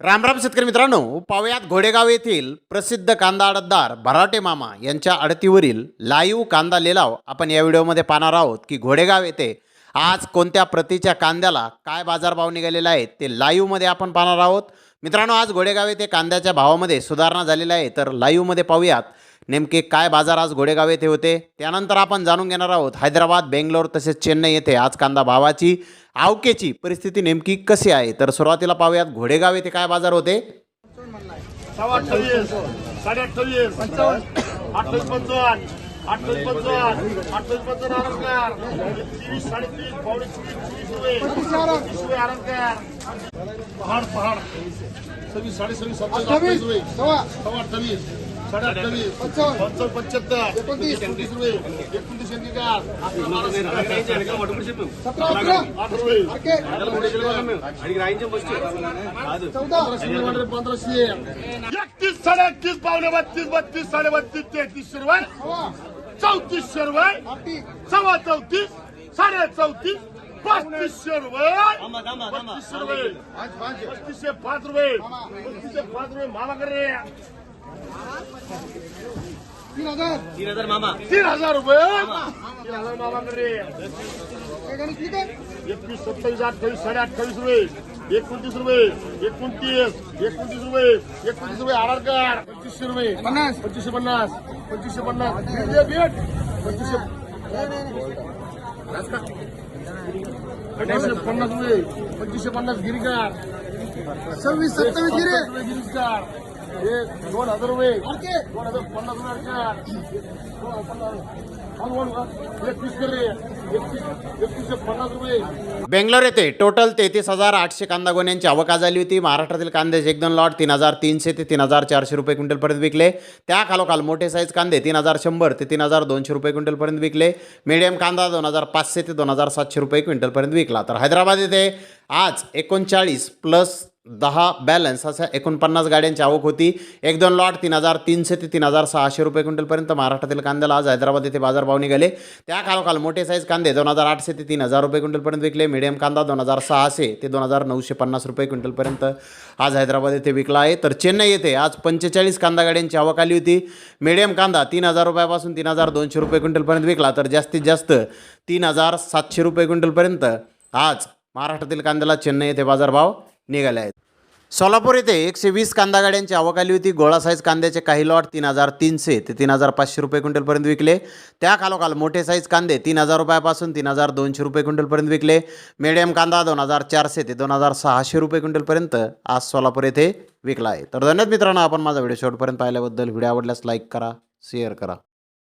रामराम शेतकरी मित्रांनो पावयात घोडेगाव येथील प्रसिद्ध कांदा आडतदार भराटे मामा यांच्या अडतीवरील लाईव्ह कांदा लिलाव आपण या व्हिडिओमध्ये पाहणार आहोत की घोडेगाव येथे आज कोणत्या प्रतीच्या कांद्याला काय बाजारभाव निघालेला आहे ते लाईव्हमध्ये आपण पाहणार आहोत. मित्रांनो आज घोडेगाव येथे कांद्याच्या भावामध्ये सुधारणा झालेली आहे तर लाईव्हमध्ये पाहूयात. नेमके काय बाजार आज घोडेगाव येथे होते त्यानंतर आपण जाणून घेणार आहोत हैदराबाद बेंगलोर तसेच चेन्नई येथे आज कांदा भावाची आवकेची परिस्थिती नेमकी कशी आहे तर सुरुवातीला पाहूयात घोडेगाव येथे काय बाजार होते सव्वा अठ्ठावीस पहाड पहाड सव्वीस पंधराशे एकतीस साडे एकतीस पावणे बत्तीस बत्तीस साडे बत्तीस तेहतीसशे रुपये चौतीसशे रुपये सव्वा चौतीस साडे चौतीस पस्तीसशे रुपये पस्तीसशे रुपये पस्तीसशे पाच रुपये पस्तीसशे पाच रुपये मामा करे तीन हजार तीन हजार रुपये? तीन हजार मामा आहे? एकवीस सत्तावीस अठ्ठावीस साडे अठ्ठावीस रुपये. एकोणतीस रुपये. एकोणतीस एकोणतीस रुपये. एकोणतीस रुपये आधारकार पंचवीसशे रुपये. पन्नास. पंचवीसशे पन्नास. पंचवीसशे पन्नास. भेट. पंचवीसशे पन्नास रुपये. पंचवीसशे पन्नास गिरीकार. सव्वीस सत्तावीस गिरे रुपये गिरीकार. हे दोन हजार रुपये दोन हजार पन्नास रुपये बेंगलोर येथे टोटल तेहतीस हजार आठशे कांदा गोण्यांची आवक आज झाली होती. महाराष्ट्रातील कांद्याचे एक दोन लॉट तीन हजार तीनशे ते तीन हजार चारशे रुपये क्विंटलपर्यंत विकले. त्या खालोखाल मोठे साईज कांदे तीन हजार शंभर ते तीन हजार दोनशे रुपये क्विंटलपर्यंत विकले. मीडियम कांदा दोन हजार पाचशे ते दोन हजार सातशे रुपये क्विंटलपर्यंत विकला. तर हैदराबाद येथे आज एकोणचाळीस प्लस दहा बॅलन्स अशा एकोणपन्नास गाड्यांची आवक होती. एक दोन लॉट तीन हजार तीनशे ते तीन हजार सहाशे रुपये क्विंटलपर्यंत महाराष्ट्रातील कांद्याला आज हैदराबाद येथे बाजारभाव निघाले. त्या खालोखाल मोठे साईज कांदे दोन हजार आठशे ते तीन हजार रुपये क्विंटलपर्यंत विकले. मीडियम कांदा दोन हजार सहाशे ते दोन हजार नऊशे पन्नास रुपये क्विंटलपर्यंत आज हैदराबाद येथे विकला आहे. तर चेन्नई येथे आज पंचेचाळीस कांदा गाड्यांची आवक आली होती. मीडियम कांदा तीन हजार रुपयापासून तीन हजार दोनशे रुपये क्विंटलपर्यंत विकला. तर जास्तीत जास्त तीन हजार सातशे रुपये क्विंटलपर्यंत आज महाराष्ट्रातील कांद्याला चेन्नई येथे बाजारभाव निघाले आहेत. सोलापूर येथे एकशे वीस कांदा गाड्यांची आवक आली होती. गोळा साईज कांद्याचे काही लॉट तीन हजार तीनशे ते तीन हजार पाचशे रुपये क्विंटलपर्यंत विकले. त्या खालोखाल मोठे साईज कांदे तीन हजार रुपयापासून तीन हजार दोनशे रुपये क्विंटलपर्यंत विकले. मिडियम कांदा दोन हजार चारशे ते दोन हजार सहाशे रुपये क्विंटलपर्यंत आज सोलापूर येथे विकला आहे. तर धन्यवाद मित्रांनो आपण माझा व्हिडिओ शेवटपर्यंत पाहिल्याबद्दल. व्हिडिओ आवडल्यास लाईक करा शेअर करा.